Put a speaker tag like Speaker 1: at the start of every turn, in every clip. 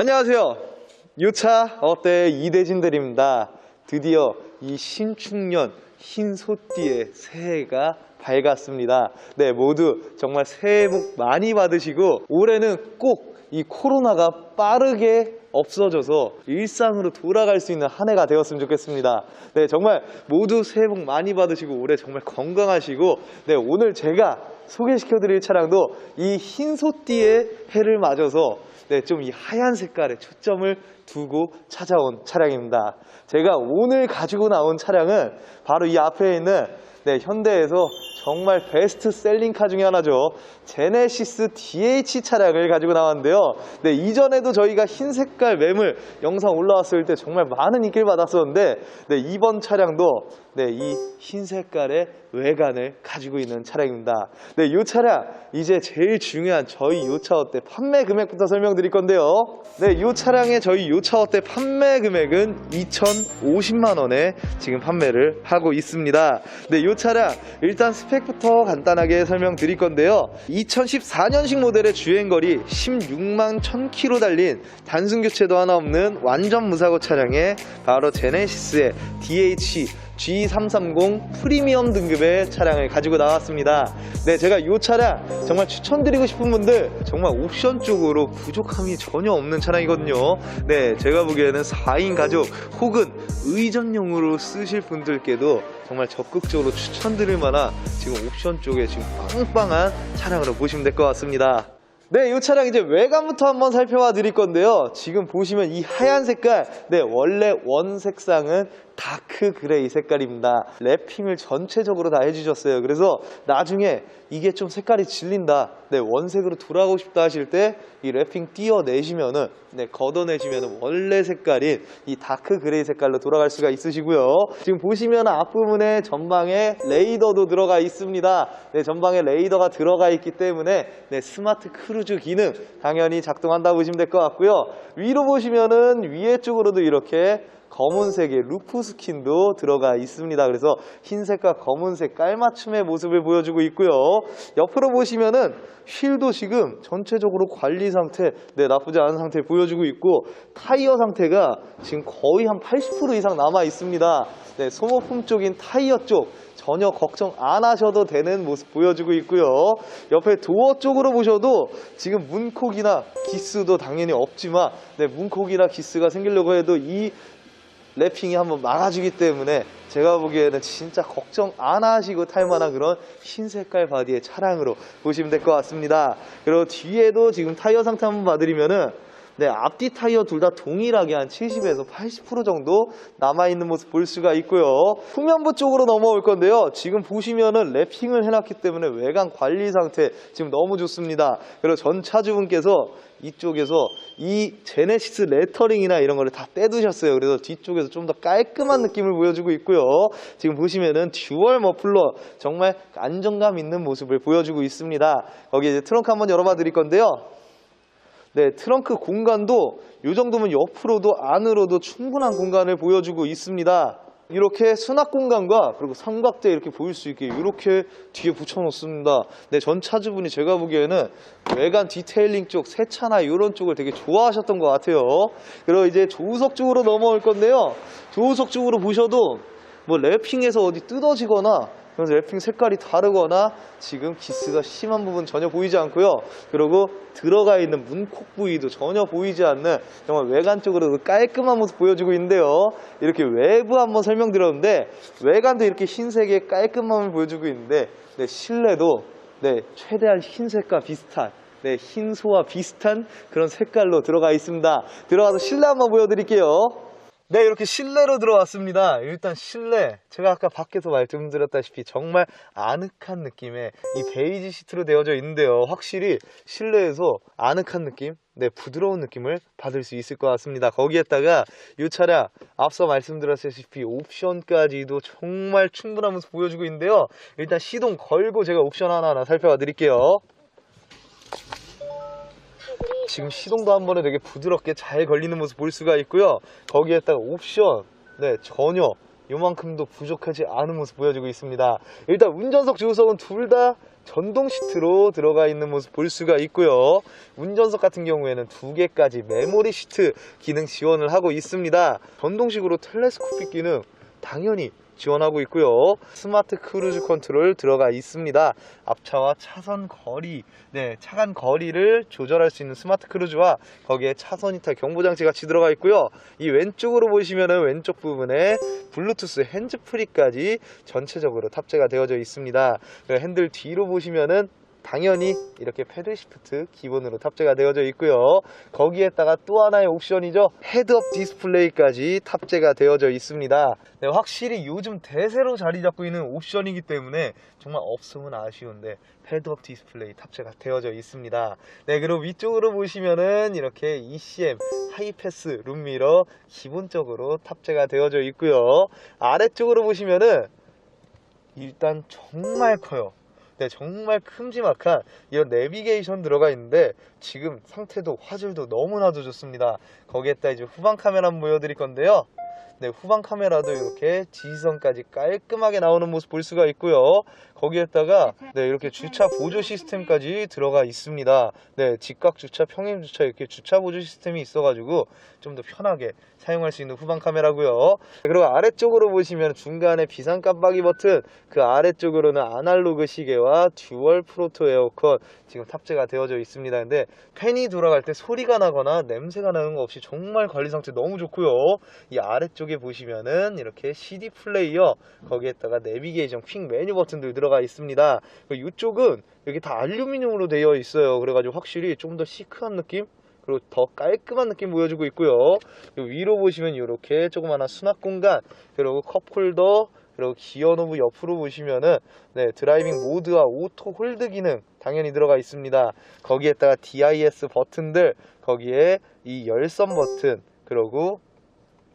Speaker 1: 안녕하세요. 요차 어때 이대진들입니다. 드디어 이 신축년 흰 소띠의 새해가 밝았습니다. 네, 모두 정말 새해 복 많이 받으시고 올해는 꼭 이 코로나가 빠르게 없어져서 일상으로 돌아갈 수 있는 한 해가 되었으면 좋겠습니다. 네, 정말 모두 새해 복 많이 받으시고 올해 정말 건강하시고 네, 오늘 제가 소개시켜드릴 차량도 이 흰 소띠의 해를 맞아서 네, 좀 이 하얀 색깔에 초점을 두고 찾아온 차량입니다. 제가 오늘 가지고 나온 차량은 바로 이 앞에 있는 네, 현대에서 정말 베스트 셀링 카 중에 하나죠. 제네시스 DH 차량을 가지고 나왔는데요. 네, 이전에도 저희가 흰 색깔 매물 영상 올라왔을 때 정말 많은 인기를 받았었는데, 네, 이번 차량도 네, 이 흰 색깔의 외관을 가지고 있는 차량입니다. 네, 이 차량 이제 제일 중요한 저희 요차 어때 판매 금액부터 설명드릴 건데요. 네, 이 차량의 저희 요차 어때 판매 금액은 2,050만 원에 지금 판매를 하고 있습니다. 네, 이 차량 일단 스펙부터 간단하게 설명드릴 건데요. 2014년식 모델의 주행거리 16만 1000km 달린 단순 교체도 하나 없는 완전 무사고 차량에 바로 제네시스의 DH G330 프리미엄 등급의 차량을 가지고 나왔습니다. 네, 제가 이 차량 정말 추천드리고 싶은 분들 정말 옵션 쪽으로 부족함이 전혀 없는 차량이거든요. 네, 제가 보기에는 4인 가족 혹은 의전용으로 쓰실 분들께도 정말 적극적으로 추천드릴 만한 지금 옵션 쪽에 지금 빵빵한 차량으로 보시면 될 것 같습니다. 네, 이 차량 이제 외관부터 한번 살펴봐 드릴 건데요. 지금 보시면 이 하얀 색깔, 네, 원래 원 색상은 다크 그레이 색깔입니다. 랩핑을 전체적으로 다 해주셨어요. 그래서 나중에 이게 좀 색깔이 질린다, 네, 원색으로 돌아가고 싶다 하실 때 이 랩핑 띄어내시면은, 네, 걷어내시면은 원래 색깔인 이 다크 그레이 색깔로 돌아갈 수가 있으시고요. 지금 보시면 앞부분에 전방에 레이더도 들어가 있습니다. 네, 전방에 레이더가 들어가 있기 때문에 네, 스마트 크루즈 기능 당연히 작동한다고 보시면 될 것 같고요. 위로 보시면은 위에 쪽으로도 이렇게 검은색의 루프 스킨도 들어가 있습니다. 그래서 흰색과 검은색 깔맞춤의 모습을 보여주고 있고요. 옆으로 보시면은 휠도 지금 전체적으로 관리 상태, 네, 나쁘지 않은 상태 보여주고 있고 타이어 상태가 지금 거의 한 80% 이상 남아 있습니다. 네, 소모품 쪽인 타이어 쪽 전혀 걱정 안 하셔도 되는 모습 보여주고 있고요. 옆에 도어 쪽으로 보셔도 지금 문콕이나 기스도 당연히 없지만 네, 문콕이나 기스가 생기려고 해도 이 랩핑이 한번 막아주기 때문에 제가 보기에는 진짜 걱정 안 하시고 탈 만한 그런 흰 색깔 바디의 차량으로 보시면 될 것 같습니다. 그리고 뒤에도 지금 타이어 상태 한번 봐드리면은 네, 앞뒤 타이어 둘 다 동일하게 한 70에서 80% 정도 남아있는 모습 볼 수가 있고요. 후면부 쪽으로 넘어올 건데요. 지금 보시면은 랩핑을 해놨기 때문에 외관 관리 상태 지금 너무 좋습니다. 그리고 전 차주분께서 이쪽에서 이 제네시스 레터링이나 이런 거를 다 떼두셨어요. 그래서 뒤쪽에서 좀 더 깔끔한 느낌을 보여주고 있고요. 지금 보시면은 듀얼 머플러 정말 안정감 있는 모습을 보여주고 있습니다. 거기 이제 트렁크 한번 열어봐 드릴 건데요. 네, 트렁크 공간도 이 정도면 옆으로도 안으로도 충분한 공간을 보여주고 있습니다. 이렇게 수납 공간과 그리고 삼각대 이렇게 보일 수 있게 이렇게 뒤에 붙여 놓습니다. 네, 전 차주분이 제가 보기에는 외관 디테일링 쪽, 세차나 이런 쪽을 되게 좋아하셨던 것 같아요. 그리고 이제 조수석 쪽으로 넘어올 건데요. 조수석 쪽으로 보셔도 뭐 랩핑에서 어디 뜯어지거나 그래서 랩핑 색깔이 다르거나 지금 기스가 심한 부분 전혀 보이지 않고요. 그리고 들어가 있는 문콕 부위도 전혀 보이지 않는 정말 외관적으로 깔끔한 모습 보여주고 있는데요. 이렇게 외부 한번 설명드렸는데 외관도 이렇게 흰색의 깔끔함을 보여주고 있는데 네, 실내도 네, 최대한 흰색과 비슷한 네, 흰소와 비슷한 그런 색깔로 들어가 있습니다. 들어가서 실내 한번 보여드릴게요. 네, 이렇게 실내로 들어왔습니다. 일단 실내, 제가 아까 밖에서 말씀드렸다시피 정말 아늑한 느낌의 이 베이지 시트로 되어져 있는데요. 확실히 실내에서 아늑한 느낌, 네, 부드러운 느낌을 받을 수 있을 것 같습니다. 거기에다가 이 차량 앞서 말씀드렸다시피 옵션까지도 정말 모습 보여주고 있는데요. 일단 시동 걸고 제가 옵션 하나하나 살펴봐 드릴게요. 지금 시동도 한 번에 되게 부드럽게 잘 걸리는 모습 볼 수가 있고요. 거기에다가 옵션, 네, 전혀 요만큼도 부족하지 않은 모습 보여주고 있습니다. 일단 운전석 조석은 둘 다 전동 시트로 들어가 있는 모습 볼 수가 있고요. 운전석 같은 경우에는 두 개까지 메모리 시트 기능 지원을 하고 있습니다. 전동식으로 텔레스코픽 기능 당연히 지원하고 있고요. 스마트 크루즈 컨트롤 들어가 있습니다. 앞차와 차선 거리, 네, 차간 거리를 조절할 수 있는 스마트 크루즈와 거기에 차선 이탈 경보 장치 같이 들어가 있고요. 이 왼쪽으로 보시면은 왼쪽 부분에 블루투스 핸즈프리까지 전체적으로 탑재가 되어져 있습니다. 그리고 핸들 뒤로 보시면은 당연히 이렇게 패들 시프트 기본으로 탑재가 되어져 있고요. 거기에다가 또 하나의 옵션이죠. 헤드업 디스플레이까지 탑재가 되어져 있습니다. 네, 확실히 요즘 대세로 자리 잡고 있는 옵션이기 때문에 정말 없으면 아쉬운데 헤드업 디스플레이 탑재가 되어져 있습니다. 네, 그리고 위쪽으로 보시면은 이렇게 ECM 하이패스 룸미러 기본적으로 탑재가 되어져 있고요. 아래쪽으로 보시면은 일단 정말 커요. 네, 정말 큼지막한 이런 내비게이션 들어가 있는데 지금 상태도 화질도 너무나도 좋습니다. 거기에다 이제 후방 카메라 보여드릴 건데요. 네, 후방 카메라도 이렇게 지시선까지 깔끔하게 나오는 모습 볼 수가 있고요. 거기에다가 네, 이렇게 주차 보조 시스템까지 들어가 있습니다. 네, 직각 주차, 평행 주차 이렇게 주차 보조 시스템이 있어가지고 좀 더 편하게 사용할 수 있는 후방 카메라고요. 그리고 아래쪽으로 보시면 중간에 비상 깜빡이 버튼, 그 아래쪽으로는 아날로그 시계와 듀얼 프로토 에어컨 지금 탑재가 되어져 있습니다. 근데 팬이 돌아갈 때 소리가 나거나 냄새가 나는 거 없이 정말 관리 상태 너무 좋고요. 이 아래쪽 에 보시면은 이렇게 CD 플레이어 거기에다가 내비게이션 퀵 메뉴 버튼들 들어가 있습니다. 그리고 이쪽은 여기 다 알루미늄으로 되어 있어요. 그래가지고 확실히 좀 더 시크한 느낌? 그리고 더 깔끔한 느낌 보여주고 있고요. 위로 보시면 이렇게 조그마한 수납 공간, 그리고 컵홀더, 그리고 기어 노브 옆으로 보시면은 네, 드라이빙 모드와 오토 홀드 기능 당연히 들어가 있습니다. 거기에다가 DIS 버튼들, 거기에 이 열선 버튼, 그리고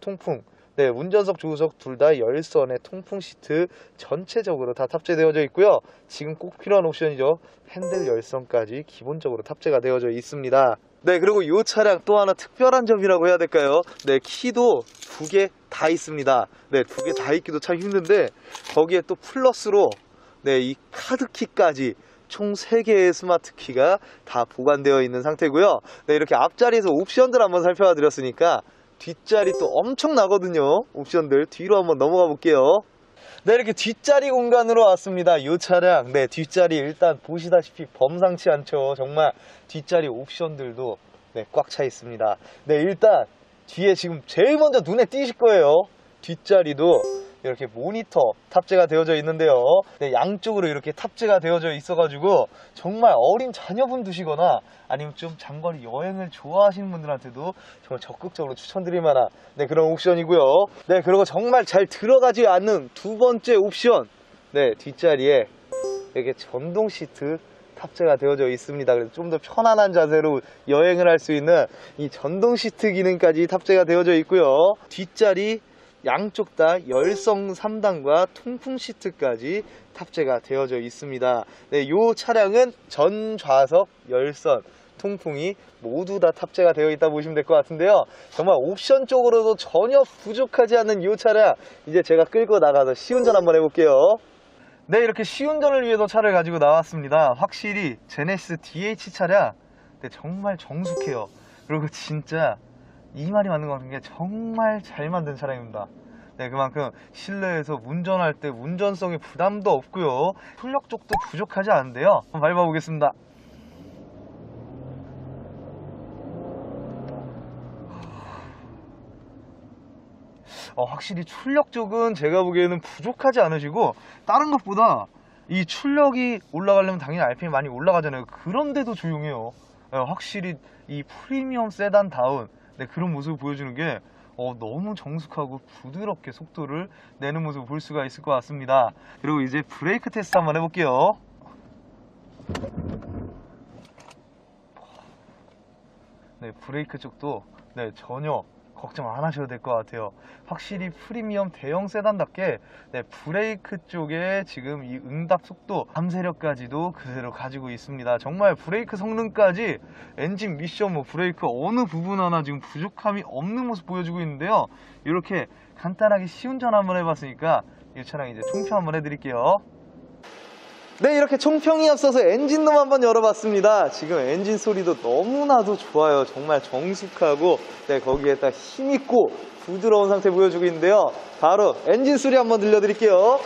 Speaker 1: 통풍, 네, 운전석, 조수석 둘 다 열선의 통풍 시트 전체적으로 다 탑재되어져 있고요. 지금 꼭 필요한 옵션이죠. 핸들 열선까지 기본적으로 탑재가 되어져 있습니다. 네, 그리고 이 차량 또 하나 특별한 점이라고 해야 될까요? 네, 키도 두 개 다 있습니다. 네, 두 개 다 있기도 참 힘든데 거기에 또 플러스로 네, 이 카드키까지 총 3개의 스마트 키가 다 보관되어 있는 상태고요. 네, 이렇게 앞자리에서 옵션들 한번 살펴봐 드렸으니까 뒷자리 또 엄청 나거든요. 옵션들 뒤로 한번 넘어가 볼게요. 네, 이렇게 뒷자리 공간으로 왔습니다. 이 차량, 네, 뒷자리 일단 보시다시피 범상치 않죠. 정말 뒷자리 옵션들도 네, 꽉 차 있습니다. 네, 일단 뒤에 지금 제일 먼저 눈에 띄실 거예요. 뒷자리도 이렇게 모니터 탑재가 되어져 있는데요. 네, 양쪽으로 이렇게 탑재가 되어져 있어 가지고 정말 어린 자녀분 두시거나 아니면 좀 장거리 여행을 좋아하시는 분들한테도 정말 적극적으로 추천드릴 만한 네, 그런 옵션이고요. 네, 그리고 정말 잘 들어가지 않는 두 번째 옵션. 네, 뒷자리에 이렇게 전동 시트 탑재가 되어져 있습니다. 그래서 좀 더 편안한 자세로 여행을 할 수 있는 이 전동 시트 기능까지 탑재가 되어져 있고요. 뒷자리 양쪽 다 열성 3단과 통풍 시트까지 탑재가 되어져 있습니다. 네, 이 차량은 전 좌석 열선 통풍이 모두 다 탑재가 되어 있다 보시면 될 것 같은데요. 정말 옵션 쪽으로도 전혀 부족하지 않는 이 차량 이제 제가 끌고 나가서 시운전 한번 해볼게요. 네, 이렇게 시운전을 위해서 차를 가지고 나왔습니다. 확실히 제네시스 DH 차량 네, 정말 정숙해요. 그리고 진짜 이 말이 맞는 것 같은 게 정말 잘 만든 차량입니다. 네, 그만큼 실내에서 운전할 때 운전성에 부담도 없고요. 출력 쪽도 부족하지 않은데요. 한번 밟아 보겠습니다. 어, 확실히 출력 쪽은 제가 보기에는 부족하지 않으시고 다른 것보다 이 출력이 올라가려면 당연히 RPM 많이 올라가잖아요. 그런데도 조용해요. 네, 확실히 이 프리미엄 세단다운 네, 그런 모습을 보여주는 게 어, 너무 정숙하고 부드럽게 속도를 내는 모습을 볼 수가 있을 것 같습니다. 그리고 이제 브레이크 테스트 한번 해볼게요. 네, 브레이크 쪽도 네, 전혀 걱정 안 하셔도 될 것 같아요. 확실히 프리미엄 대형 세단답게 네, 브레이크 쪽에 지금 이 응답 속도, 밤세력까지도 그대로 가지고 있습니다. 정말 브레이크 성능까지 엔진 미션, 뭐 브레이크 어느 부분 하나 지금 부족함이 없는 모습 보여주고 있는데요. 이렇게 간단하게 시운전 한번 해봤으니까 이 차량 이제 총평 한번 해드릴게요. 네, 이렇게 총평이 앞서서 엔진룸 한번 열어봤습니다. 지금 엔진 소리도 너무나도 좋아요. 정말 정숙하고, 네, 거기에다 힘있고 부드러운 상태 보여주고 있는데요. 바로 엔진 소리 한번 들려드릴게요.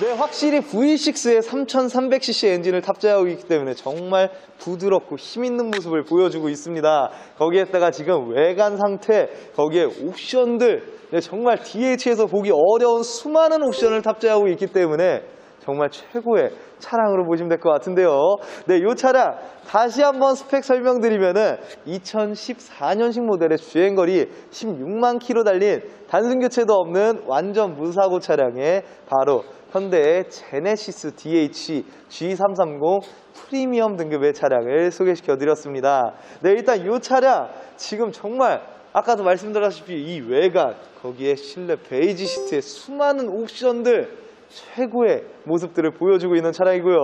Speaker 1: 네, 확실히 V6의 3300cc 엔진을 탑재하고 있기 때문에 정말 부드럽고 힘있는 모습을 보여주고 있습니다. 거기에다가 지금 외관 상태, 거기에 옵션들, 네, 정말 DH에서 보기 어려운 수많은 옵션을 탑재하고 있기 때문에 정말 최고의 차량으로 보시면 될 것 같은데요. 네, 이 차량 다시 한번 스펙 설명드리면은 2014년식 모델의 주행거리 16만 킬로 달린 단순 교체도 없는 완전 무사고 차량에 바로 현대의 제네시스 DH G330 프리미엄 등급의 차량을 소개시켜 드렸습니다. 네, 일단 이 차량 지금 정말 아까도 말씀드렸다시피 이 외관 거기에 실내 베이지 시트의 수많은 옵션들 최고의 모습들을 보여주고 있는 차량이고요.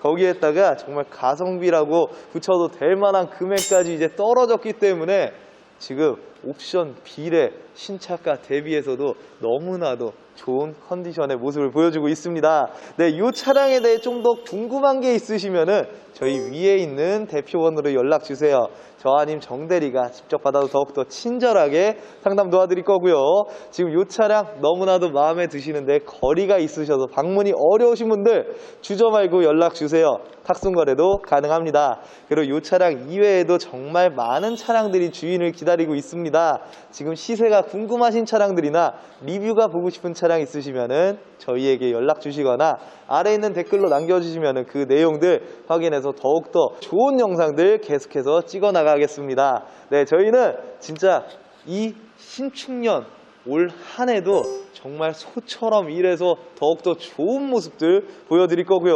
Speaker 1: 거기에다가 정말 가성비라고 붙여도 될 만한 금액까지 이제 떨어졌기 때문에 지금 옵션 비례 신차가 대비해서도 너무나도 좋은 컨디션의 모습을 보여주고 있습니다. 네, 이 차량에 대해 좀 더 궁금한 게 있으시면은 저희 위에 있는 대표번호로 연락 주세요. 저 아님 정대리가 직접 받아도 더욱더 친절하게 상담 도와드릴 거고요. 지금 이 차량 너무나도 마음에 드시는데 거리가 있으셔서 방문이 어려우신 분들 주저 말고 연락 주세요. 탁송 거래도 가능합니다. 그리고 이 차량 이외에도 정말 많은 차량들이 주인을 기다리고 있습니다. 지금 시세가 궁금하신 차량들이나 리뷰가 보고 싶은 차량 있으시면은 저희에게 연락 주시거나 아래 있는 댓글로 남겨주시면은 그 내용들 확인해서 더욱더 좋은 영상들 계속해서 찍어 나가겠습니다. 네, 저희는 진짜 이 신축년 올 한 해도 정말 소처럼 일해서 더욱더 좋은 모습들 보여드릴 거고요.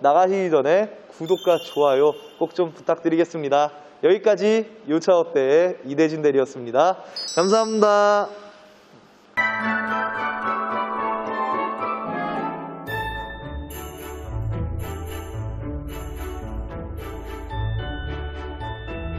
Speaker 1: 나가시기 전에 구독과 좋아요 꼭 좀 부탁드리겠습니다. 여기까지 요차 어때의 이대진 대리였습니다. 감사합니다.